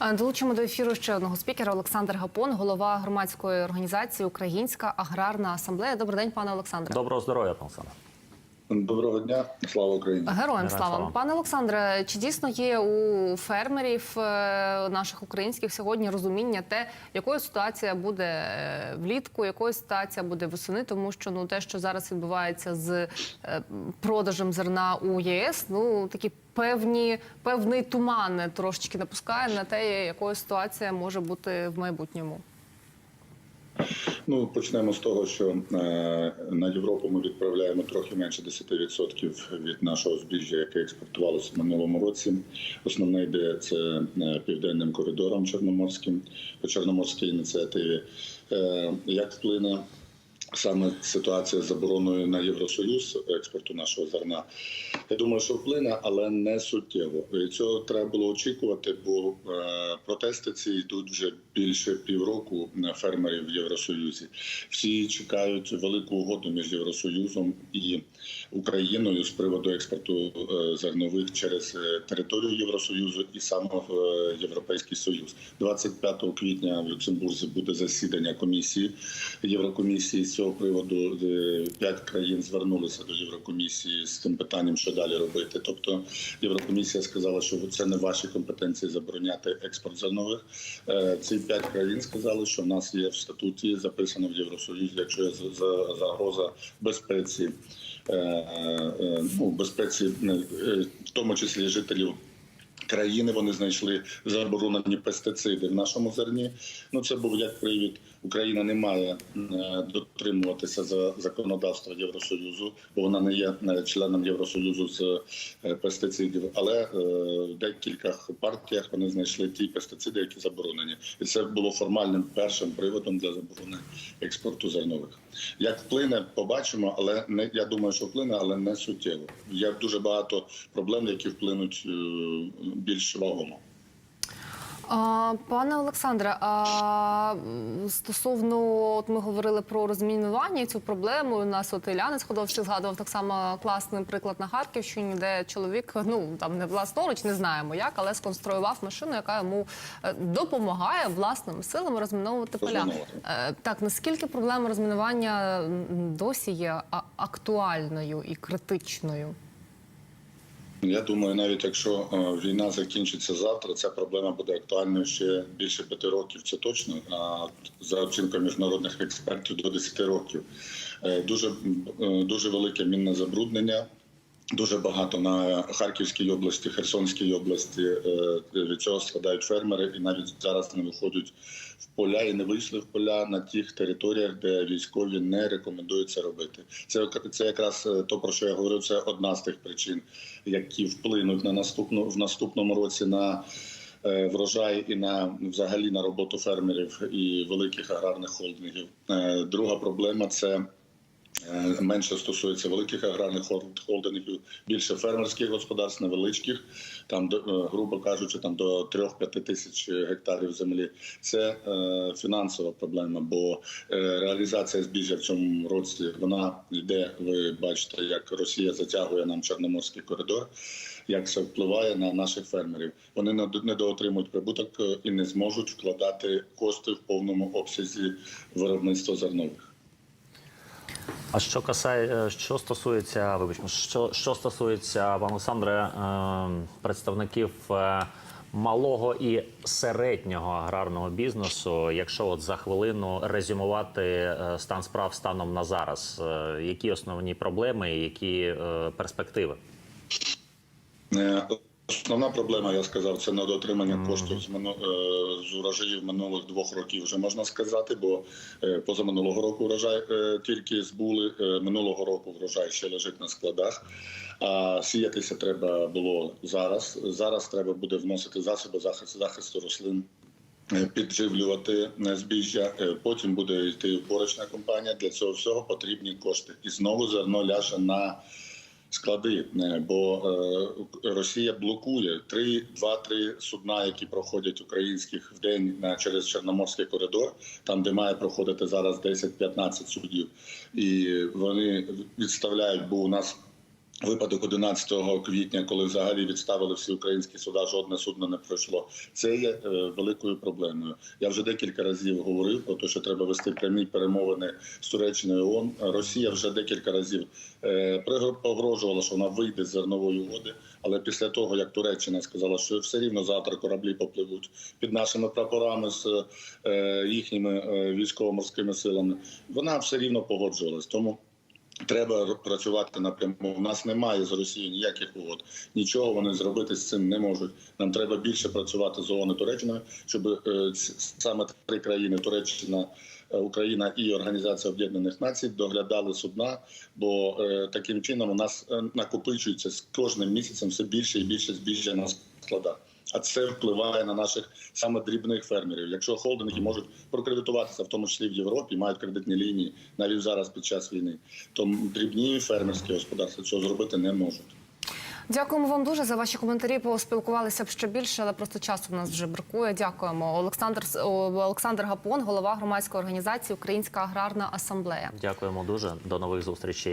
Е, Долучимо до ефіру ще одного спікера Олександр Гапон, голова громадської організації Українська аграрна асамблея. Добрий день, пане Олександре. Доброго здоров'я, пане Олександр. Доброго дня, слава Україні. Героям слава. пане Олександре. Чи дійсно є у фермерів е, наших українських сьогодні розуміння те, якою ситуація буде е, влітку, якою ситуація буде восени? Тому що ну те, що зараз відбувається з е, продажем зерна у ЄС, ну такі певні певний туман трошечки напускає на те, якою ситуація може бути в майбутньому. Ну почнемо з того, що е, на Європу ми відправляємо трохи менше 10% від нашого збіжжя, яке експортувалося в минулому році. Основне йде це е, південним коридором чорноморським по чорноморській ініціативі. Е, як вплине саме ситуація з забороною на Євросоюз експорту нашого зерна? Я думаю, що вплине, але не суттєво. Цього треба було очікувати, бо е, протести ці йдуть вже більше півроку фермерів в Євросоюзі. Всі чекають велику угоду між Євросоюзом і Україною з приводу експорту е, зернових через е, територію Євросоюзу і саме в е, Європейський Союз. 25 квітня в Люксембурзі буде засідання комісії Єврокомісії з цього приводу. П'ять країн звернулися до Єврокомісії з тим питанням, що далі робити. Тобто Єврокомісія сказала, що це не ваші компетенції забороняти експорт зернових. Ці п'ять країн сказали, що в нас є в статуті записано в Євросоюзі, якщо є за- за- загроза безпеці, ну безпеці, е, в тому числі жителів. Країни вони знайшли заборонені пестициди в нашому зерні. Ну це був як привід. Україна не має е, дотримуватися за законодавства Євросоюзу, бо вона не є е, членом Євросоюзу з е, пестицидів. Але в декількох партіях вони знайшли ті пестициди, які заборонені, і це було формальним першим приводом для заборони експорту зернових. Як вплине, побачимо, але не я думаю, що вплине, але не суттєво. Є дуже багато проблем, які вплинуть більш вагомо. А, пане Олександре, а стосовно от ми говорили про розмінування і цю проблему. У нас от Іляни Сходовський згадував так само класний приклад на Харківщині, де чоловік ну там не власноруч, не знаємо як, але сконструював машину, яка йому е, допомагає власними силами розміновувати поля. Е, Так, наскільки проблема розмінування досі є актуальною і критичною? Я думаю, навіть якщо е, війна закінчиться завтра, ця проблема буде актуальною ще більше п'яти років. Це точно. А за оцінкою міжнародних експертів до 10 років. Е, Дуже е, дуже велике мінне забруднення. Дуже багато на Харківській області, Херсонській області е, від цього страдають фермери, і навіть зараз не виходять в поля і не вийшли в поля на тих територіях, де військові не рекомендують це робити. Це це якраз е, то про що я говорив. Це одна з тих причин, які вплинуть на наступну в наступному році на. е, Врожай і на взагалі на роботу фермерів і великих аграрних холдингів. Друга проблема це менше стосується великих аграрних хол- холдингів, більше фермерських господарств, невеличких, там е, грубо кажучи, там до 3-5 тисяч гектарів землі. Це е, фінансова проблема, бо е, реалізація збіжжя в цьому році вона йде. Ви бачите, як Росія затягує нам чорноморський коридор. Як це впливає на наших фермерів? Вони не до- не доотримують прибуток е, і не зможуть вкладати кошти в повному обсязі виробництва зернових. А що касає, е, що стосується, вибачте, що, що стосується пане Олександре, е, представників е, малого і середнього аграрного бізнесу, якщо от за хвилину резюмувати стан справ станом на зараз, які основні проблеми, які перспективи? Основна проблема, я сказав, це недоотримання коштів з мину- е, з урожаїв минулих двох років, вже можна сказати, бо е, позаминулого року урожай е, тільки збули, минулого року врожай ще лежить на складах. А сіятися треба було зараз. Зараз треба буде вносити засоби захисту захисту рослин. Підживлювати збіжжя, потім буде йти порочна компанія. Для цього всього потрібні кошти. І знову зерно ляже на склади, е, бо е, Росія блокує три, два-три судна, які проходять українських в день на через Чорноморський коридор, там де має проходити зараз 10-15 судів, і вони відставляють, бо у нас. Випадок 11 квітня, коли взагалі відставили всі українські суда, жодне судно не пройшло. Це є е, великою проблемою. Я вже декілька разів говорив про те, що треба вести прямі перемовини з Туреччиною. ООН. Росія вже декілька разів е, погрожувала, що вона вийде з зернової угоди. Але після того, як Туреччина сказала, що все рівно завтра кораблі попливуть під нашими прапорами з е, їхніми військово-морськими силами, вона все рівно погоджувалась. Тому Треба працювати напряму. У нас немає з Росією ніяких угод. Нічого вони зробити з цим не можуть. Нам треба більше працювати з ООН і Туреччиною, щоб е, саме три країни Туреччина, е, Україна і Організація Об'єднаних Націй доглядали судна, бо е, таким чином у нас накопичується з кожним місяцем все більше і більше збіжжя на складах. А це впливає на наших саме дрібних фермерів. Якщо холдинги можуть прокредитуватися, в тому числі в Європі, мають кредитні лінії навіть зараз під час війни, то дрібні фермерські господарства цього зробити не можуть. Дякуємо вам дуже за ваші коментарі. Поспілкувалися б ще більше, але просто часу в нас вже бракує. Дякуємо. Олександр С- Олександр Гапон, голова громадської організації Українська аграрна асамблея. Дякуємо дуже. До нових зустрічей.